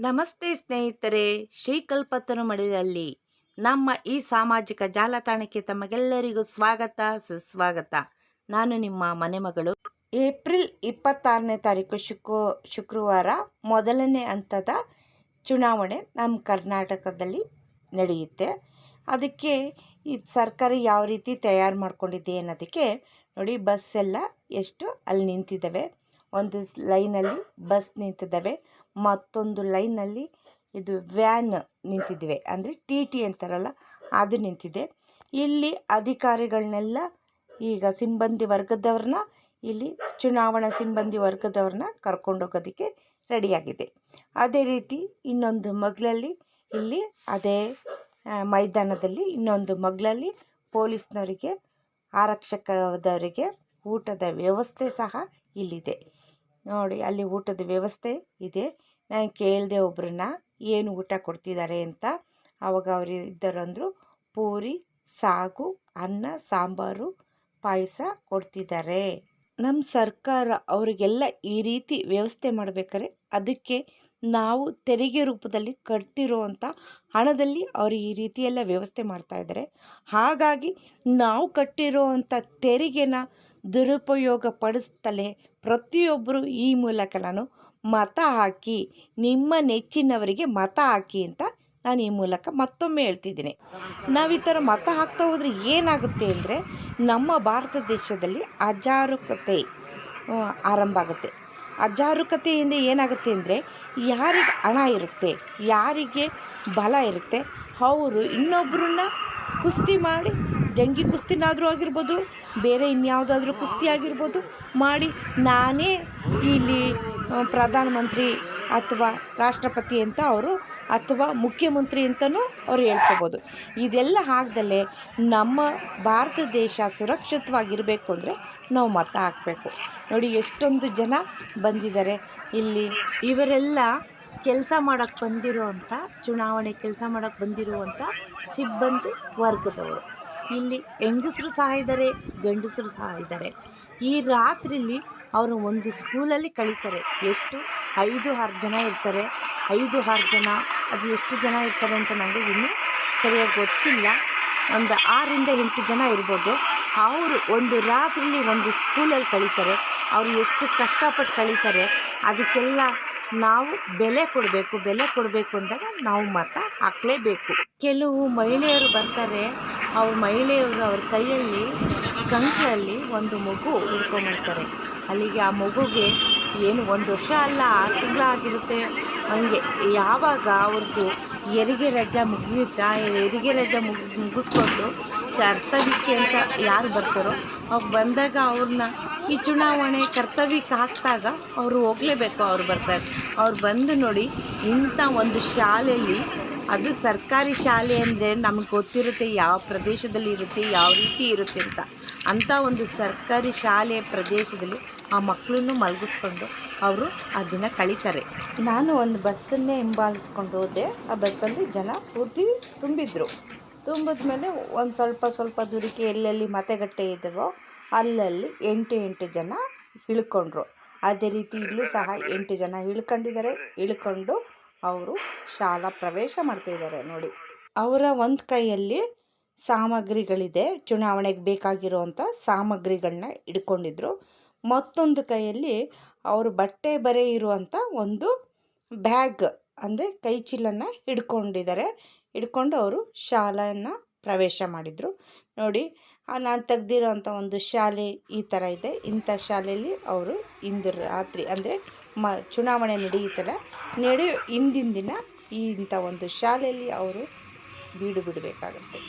ನಮಸ್ತೆ ಸ್ನೇಹಿತರೆ ಶ್ರೀಕಲ್ಪತರು ಮಡಿಲಲ್ಲಿ. ನಮ್ಮ ಈ ಸಾಮಾಜಿಕ ಜಾಲತಾಣಕ್ಕೆ ತಮಗೆಲ್ಲರಿಗೂ ಸ್ವಾಗತ, ಸುಸ್ವಾಗತ. ನಾನು ನಿಮ್ಮ ಮನೆ ಮಗಳು. ಏಪ್ರಿಲ್ ಇಪ್ಪತ್ತಾರನೇ ತಾರೀಕು ಶುಕ್ರ, ಶುಕ್ರವಾರ ಮೊದಲನೇ ಹಂತದ ಚುನಾವಣೆ ನಮ್ಮ ಕರ್ನಾಟಕದಲ್ಲಿ ನಡೆಯುತ್ತೆ. ಅದಕ್ಕೆ ಈ ಸರ್ಕಾರ ಯಾವ ರೀತಿ ತಯಾರು ಮಾಡ್ಕೊಂಡಿದೆ ಅನ್ನೋದಕ್ಕೆ ನೋಡಿ ಬಸ್ ಎಲ್ಲ ಎಷ್ಟು ಅಲ್ಲಿ ನಿಂತಿದ್ದಾವೆ. ಒಂದು ಲೈನಲ್ಲಿ ಬಸ್ ನಿಂತಿದ್ದಾವೆ. ಮತ್ತೊಂದು ಲೈನಲ್ಲಿ ಇದು ವ್ಯಾನ್ ನಿಂತಿದ್ದಾವೆ. ಅಂದರೆ ಟಿ ಟಿ ಅಂತಾರಲ್ಲ, ಅದು ನಿಂತಿದೆ. ಇಲ್ಲಿ ಅಧಿಕಾರಿಗಳನ್ನೆಲ್ಲ ಈಗ ಸಿಬ್ಬಂದಿ ವರ್ಗದವ್ರನ್ನ, ಇಲ್ಲಿ ಚುನಾವಣಾ ಸಿಬ್ಬಂದಿ ವರ್ಗದವ್ರನ್ನ ಕರ್ಕೊಂಡೋಗೋದಕ್ಕೆ ರೆಡಿಯಾಗಿದೆ. ಅದೇ ರೀತಿ ಇನ್ನೊಂದು ಮಗ್ಲಲ್ಲಿ, ಇಲ್ಲಿ ಅದೇ ಮೈದಾನದಲ್ಲಿ ಇನ್ನೊಂದು ಮಗ್ಲಲ್ಲಿ ಪೊಲೀಸ್ನವರಿಗೆ, ಆರಕ್ಷಕದವರಿಗೆ ಊಟದ ವ್ಯವಸ್ಥೆ ಸಹ ಇಲ್ಲಿದೆ. ನೋಡಿ, ಅಲ್ಲಿ ಊಟದ ವ್ಯವಸ್ಥೆ ಇದೆ. ನಾನು ಕೇಳಿದೆ ಒಬ್ರನ್ನ, ಏನು ಊಟ ಕೊಡ್ತಿದ್ದಾರೆ ಅಂತ. ಆವಾಗ ಅವರು ಇದ್ದರಂದರು, ಪೂರಿ, ಸಾಗು, ಅನ್ನ, ಸಾಂಬಾರು, ಪಾಯಸ ಕೊಡ್ತಿದ್ದಾರೆ ನಮ್ಮ ಸರ್ಕಾರ ಅವರಿಗೆಲ್ಲ ಈ ರೀತಿ ವ್ಯವಸ್ಥೆ ಮಾಡಬೇಕಾದ್ರೆ ಅದಕ್ಕೆ ನಾವು ತೆರಿಗೆ ರೂಪದಲ್ಲಿ ಕಟ್ತಿರೋವಂಥ ಹಣದಲ್ಲಿ ಅವರು ಈ ರೀತಿಯೆಲ್ಲ ವ್ಯವಸ್ಥೆ ಮಾಡ್ತಾ ಇದ್ದಾರೆ ಹಾಗಾಗಿ ನಾವು ಕಟ್ಟಿರೋವಂಥ ತೆರಿಗೆನ ದುರುಪಯೋಗ ಪಡಿಸ್ತಲೇ ಪ್ರತಿಯೊಬ್ಬರು ಈ ಮೂಲಕ ನಾನು ಮತ ಹಾಕಿ, ನಿಮ್ಮ ನೆಚ್ಚಿನವರಿಗೆ ಮತ ಹಾಕಿ ಅಂತ ನಾನು ಈ ಮೂಲಕ ಮತ್ತೊಮ್ಮೆ ಹೇಳ್ತಿದ್ದೀನಿ. ನಾವು ಈ ಥರ ಮತ ಹಾಕ್ತಾ ಹೋದರೆ ಏನಾಗುತ್ತೆ ಅಂದರೆ ನಮ್ಮ ಭಾರತ ದೇಶದಲ್ಲಿ ಅಜಾರುಕತೆ ಆರಂಭ ಆಗುತ್ತೆ. ಅಜಾರುಕತೆಯಿಂದ ಏನಾಗುತ್ತೆ ಅಂದರೆ ಯಾರಿಗೆ ಹಣ ಇರುತ್ತೆ, ಯಾರಿಗೆ ಬಲ ಇರುತ್ತೆ, ಅವರು ಇನ್ನೊಬ್ಬರನ್ನ ಕುಸ್ತಿ ಮಾಡಿ, ಜಂಗಿ ಕುಸ್ತಿನಾದರೂ ಆಗಿರ್ಬೋದು ಬೇರೆ ಇನ್ಯಾವುದಾದ್ರೂ ಕುಸ್ತಿ ಆಗಿರ್ಬೋದು ಮಾಡಿ ನಾನೇ ಇಲ್ಲಿ ಪ್ರಧಾನಮಂತ್ರಿ ಅಥವಾ ರಾಷ್ಟ್ರಪತಿ ಅಂತ ಅವರು ಅಥವಾ ಮುಖ್ಯಮಂತ್ರಿ ಅಂತಲೂ ಅವ್ರು ಹೇಳ್ಕೊಬೋದು. ಇದೆಲ್ಲ ಆಗ್ದಲೇ ನಮ್ಮ ಭಾರತ ದೇಶ ಸುರಕ್ಷಿತವಾಗಿರಬೇಕು ಅಂದರೆ ನಾವು ಮತ ಹಾಕಬೇಕು. ನೋಡಿ ಎಷ್ಟೊಂದು ಜನ ಬಂದಿದ್ದಾರೆ. ಇಲ್ಲಿ ಇವರೆಲ್ಲ ಕೆಲಸ ಮಾಡೋಕ್ಕೆ ಬಂದಿರುವಂಥ ಚುನಾವಣೆ ಕೆಲಸ ಮಾಡೋಕ್ಕೆ ಬಂದಿರುವಂಥ ಸಿಬ್ಬಂದಿ ವರ್ಗದವರು. ಇಲ್ಲಿ ಹೆಂಗಸರು ಸಹ ಇದ್ದಾರೆ ಗಂಡಸರು ಸಹ ಇದ್ದಾರೆ ಈ ರಾತ್ರಿಲಿ ಅವರು ಒಂದು ಸ್ಕೂಲಲ್ಲಿ ಕಳೀತಾರೆ. ಎಷ್ಟು? ಐದು ಆರು ಜನ ಇರ್ತಾರೆ. ಐದು ಆರು ಜನ, ಅದು ಎಷ್ಟು ಜನ ಇರ್ತಾರೆ ಅಂತ ನನಗೆ ಇನ್ನೂ ಸರಿಯಾಗಿ ಗೊತ್ತಿಲ್ಲ. ಒಂದು ಆರರಿಂದ ಎಂಟು ಜನ ಇರ್ಬೋದು. ಅವರು ಒಂದು ರಾತ್ರಿಲಿ ಒಂದು ಸ್ಕೂಲಲ್ಲಿ ಕಳೀತಾರೆ. ಅವರು ಎಷ್ಟು ಕಷ್ಟಪಟ್ಟು ಕಳೀತಾರೆ, ಅದಕ್ಕೆಲ್ಲ ನಾವು ಬೆಲೆ ಕೊಡಬೇಕು ಬೆಲೆ ಕೊಡಬೇಕು ಅಂದಾಗ ನಾವು ಮತ ಹಾಕಲೇಬೇಕು. ಕೆಲವು ಮಹಿಳೆಯರು ಬರ್ತಾರೆ ಅವ್ರ ಮಹಿಳೆಯರು ಅವ್ರ ಕೈಯಲ್ಲಿ ಕಂಕಿಯಲ್ಲಿ ಒಂದು ಮಗು ಇಟ್ಕೊಂಡ್ಬಿಡ್ತಾರೆ ಅಲ್ಲಿಗೆ ಆ ಮಗುಗೆ ಏನು ಒಂದು ವರ್ಷ ಅಲ್ಲ, ಆರು ತಿಂಗಳಾಗಿರುತ್ತೆ ಹಂಗೆ ಯಾವಾಗ ಅವ್ರದ್ದು ಹೆರಿಗೆ ರಜ ಮುಗಿಯುತ್ತಾ, ಹೆರಿಗೆ ರಜೆ ಮುಗಿ ಮುಗಿಸ್ಕೊಂಡು ಕರ್ತವ್ಯಕ್ಕೆ ಅಂತ ಯಾರು ಬರ್ತಾರೋ, ಅವ್ರು ಬಂದಾಗ ಅವ್ರನ್ನ ಈ ಚುನಾವಣೆ ಕರ್ತವ್ಯಕ್ಕೆ ಹಾಕಿದಾಗ ಅವರು ಹೋಗಲೇಬೇಕು ಅವ್ರು ಬರ್ತಾರೆ. ಅವ್ರು ಬಂದು ನೋಡಿ ಇಂಥ ಒಂದು ಶಾಲೆಯಲ್ಲಿ ಅದು ಸರ್ಕಾರಿ ಶಾಲೆ ಅಂದರೆ ನಮಗೆ ಗೊತ್ತಿರುತ್ತೆ ಯಾವ ಪ್ರದೇಶದಲ್ಲಿ ಇರುತ್ತೆ, ಯಾವ ರೀತಿ ಇರುತ್ತೆ ಅಂತ. ಅಂಥ ಒಂದು ಸರ್ಕಾರಿ ಶಾಲೆಯ ಪ್ರದೇಶದಲ್ಲಿ ಆ ಮಕ್ಕಳನ್ನು ಮಲಗಿಸ್ಕೊಂಡು ಅವರು ಆ ದಿನ ಕಳೀತಾರೆ. ನಾನು ಒಂದು ಬಸ್ಸನ್ನೇ ಹಿಂಬಾಲಿಸ್ಕೊಂಡು ಹೋದೆ. ಆ ಬಸ್ಸಲ್ಲಿ ಜನ ಪೂರ್ತಿ ತುಂಬಿದ್ರು. ತುಂಬಿದ ಮೇಲೆ ಒಂದು ಸ್ವಲ್ಪ ಸ್ವಲ್ಪ ದೂರಕ್ಕೆ ಎಲ್ಲೆಲ್ಲಿ ಮತಗಟ್ಟೆ ಇದ್ದವೋ ಅಲ್ಲಲ್ಲಿ ಎಂಟು ಎಂಟು ಜನ ಇಳ್ಕೊಂಡ್ರು. ಅದೇ ರೀತಿ ಇಲ್ಲೂ ಸಹ ಎಂಟು ಜನ ಇಳ್ಕೊಂಡಿದ್ದಾರೆ, ಇಳ್ಕೊಂಡು ಅವರು ಶಾಲಾ ಪ್ರವೇಶ ಮಾಡ್ತಿದ್ದಾರೆ ನೋಡಿ. ಅವರ ಒಂದು ಕೈಯಲ್ಲಿ ಸಾಮಗ್ರಿಗಳಿದೆ. ಚುನಾವಣೆಗೆ ಬೇಕಾಗಿರುವಂಥ ಸಾಮಗ್ರಿಗಳನ್ನ ಇಟ್ಕೊಂಡಿದ್ರು ಮತ್ತೊಂದು ಕೈಯಲ್ಲಿ ಅವರು ಬಟ್ಟೆ ಬರೆ ಇರುವಂಥ ಒಂದು ಬ್ಯಾಗ್ ಅಂದರೆ ಕೈ ಹಿಡ್ಕೊಂಡಿದ್ದಾರೆ. ಹಿಡ್ಕೊಂಡು ಅವರು ಶಾಲೆಯನ್ನು ಪ್ರವೇಶ ಮಾಡಿದರು. ನೋಡಿ ನಾನು ತೆಗ್ದಿರೋಂಥ ಒಂದು ಶಾಲೆ ಈ ಥರ ಇದೆ. ಇಂಥ ಶಾಲೆಯಲ್ಲಿ ಅವರು ಇಂದು ರಾತ್ರಿ ಅಂದರೆ ಮ ಚುನಾವಣೆ ನಡೆಯುತ್ತಲ್ಲ ನಡೆಯೋ ಹಿಂದಿನ ದಿನ ಇಂಥ ಒಂದು ಶಾಲೆಯಲ್ಲಿ ಅವರು ಬೀಡು ಬಿಡಬೇಕಾಗತ್ತೆ.